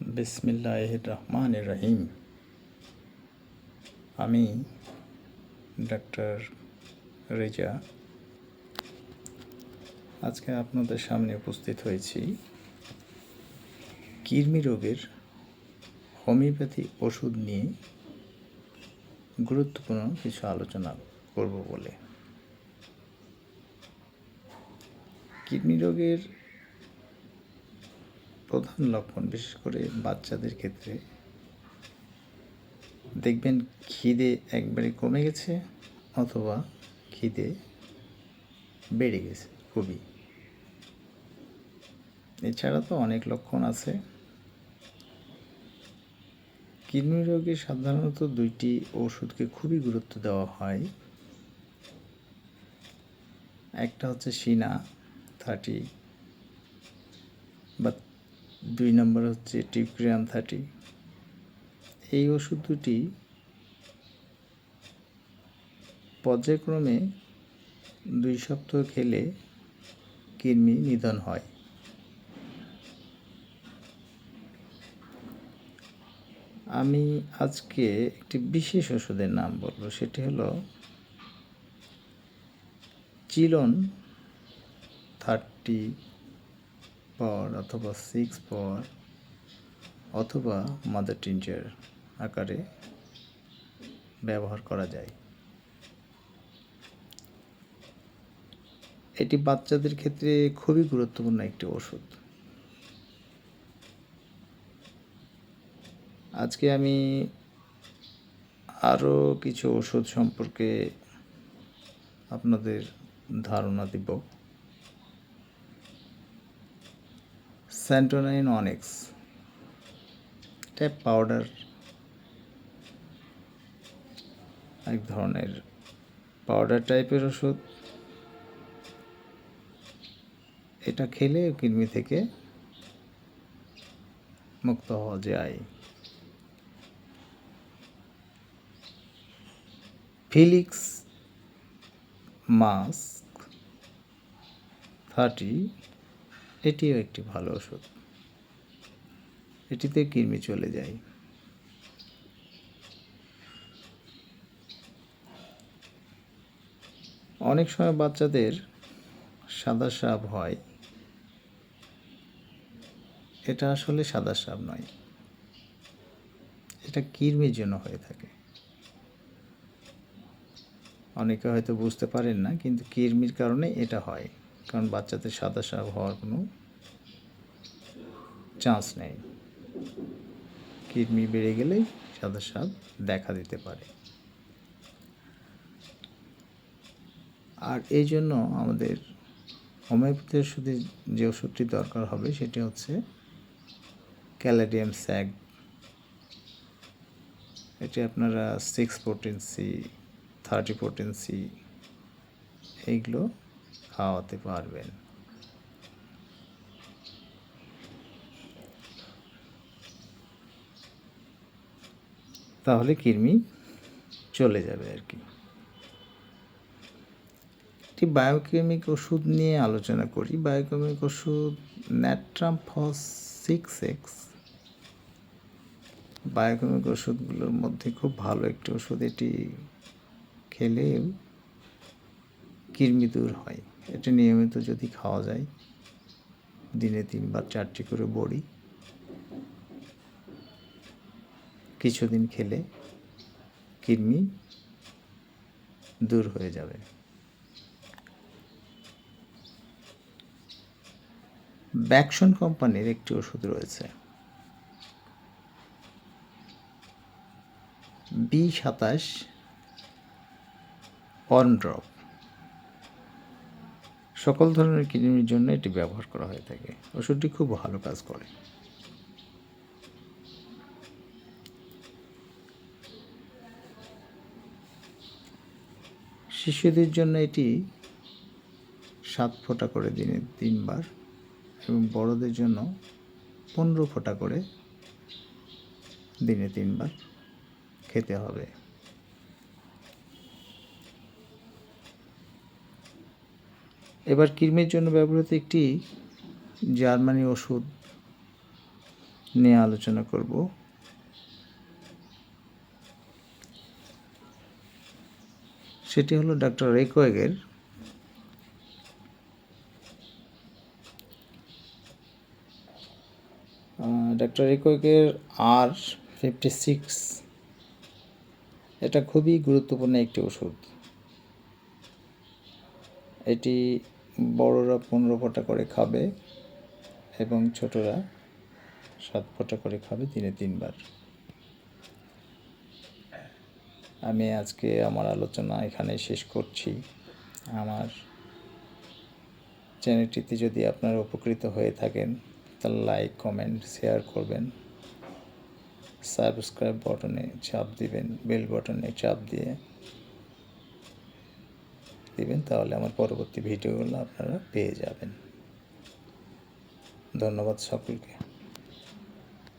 বিসমিল্লাহ রহমান রহিম আমি ডাক্তার রেজা। আজকে আপনাদের সামনে উপস্থিত হয়েছি কৃমি রোগের হোমিওপ্যাথি ওষুধ নিয়ে গুরুত্বপূর্ণ কিছু আলোচনা করব বলে। কিডনি রোগের প্রধান লক্ষণ, বিশেষ করে বাচ্চাদের ক্ষেত্রে। দেখবেন খিদে একবারে কমে গেছে অথবা খিদে বেড়ে গেছে খুবই। এছাড়া তো অনেক লক্ষণ আছে। কিডনি রোগে সাধারণত দুইটি ওষুধকে খুবই গুরুত্ব দেওয়া হয়। একটা হচ্ছে সিনা থার্টি বা দুই নম্বর হচ্ছে টিউক্রিয়ান থার্টি এই ওষুধ দুটি পর্যায়ক্রমে দুই সপ্তাহ খেলে কৃমি নিধন হয়। আমি আজকে একটি বিশেষ ওষুধের নাম বলব, সেটি হলো চিলন থার্টি পাওয়ার অথবা সিক্স পাওয়ার অথবা মাদার টিনচার আকারে ব্যবহার করা যায়। এটি বাচ্চাদের ক্ষেত্রে খুবই গুরুত্বপূর্ণ একটি ওষুধ। আজকে আমি আরও কিছু ওষুধ সম্পর্কে আপনাদের ধারণা দিব। স্যান্টোনাইন অনেক্স ট্যাপ পাউডার এক ধরনের পাউডার টাইপের ওষুধ। এটা খেলে কৃমি থেকে মুক্ত হওয়া যায়। ফিলিক্স মাস্ক থার্টি এটিও একটি ভালো ওষুধ। এটিতে কৃমি চলে যায়। অনেক সময় বাচ্চাদের সাদা সাপ হয়। এটা আসলে সাদা সাপ নয়। এটা কৃমির জন্য হয়ে থাকে। অনেকে হয়তো বুঝতে পারেন না, কিন্তু কৃমির কারণে এটা হয়। কারণ বাচ্চাদের সাদা সাপ হওয়ার কোনো চান্স নেই। কিডনি বেড়ে গেলেই সাদা সাপ দেখা দিতে পারে। আর এই জন্য আমাদের হোমিওপ্যাথি ওষুধে যে ওষুধটি দরকার হবে সেটি হচ্ছে ক্যালাডিয়াম স্যাগ। এটি আপনারা সিক্স পোটেন্সি থার্টি পোটেন্সি এইগুলো খাওয়াতে পারবেন। তাহলে কৃমি চলে যাবে আর কি। একটি বায়োকেমিক ওষুধ নিয়ে আলোচনা করি। বায়োকেমিক ওষুধ natrum phos six X biochemic ওষুধগুলোর মধ্যে খুব ভালো একটি ওষুধ এটি খেলে কৃমি দূর হয়। এটি নিয়মিত যদি খাওয়া যায়, দিনে তিনবার চারটি করে বড়ি। কিছুদিন খেলে কিডনি দূর হয়ে যাবে। ব্যাকশন কোম্পানির একটি ওষুধ রয়েছে। বি সাতাশ অন ড্রপ। সকল ধরনের কৃমির জন্য এটি ব্যবহার করা হয়ে থাকে। ওষুধটি খুব ভালো কাজ করে। শিশুদের জন্য এটি সাত ফোঁটা করে দিনে তিনবার এবং বড়দের জন্য পনেরো ফোঁটা করে দিনে তিনবার খেতে হবে। এবার কৃমির জন্য ব্যবহৃত একটি জার্মানি ওষুধ নিয়ে আলোচনা করব। সেটি হলো ডাক্তার রেকোয়েগের ডাক্তার রেকোয়েগের আর ফিফটি সিক্স। এটা খুবই গুরুত্বপূর্ণ একটি ওষুধ। এটি বড়রা পনেরো ফোঁটা করে খাবে এবং ছোটরা সাত ফোঁটা করে খাবে দিনে তিনবার। আমি আজকে আমার আলোচনা এখানে শেষ করছি। আমার চ্যানেলটিতে যদি আপনারা উপকৃত হয়ে থাকেন, তাহলে লাইক, কমেন্ট, শেয়ার করবেন। সাবস্ক্রাইব বটনে চাপ দিবেন, বেল বটনে চাপ দিয়ে দিবেন তাহলে আমার পরবর্তী ভিডিওগুলো আপনারা পেয়ে যাবেন। ধন্যবাদ সকলকে।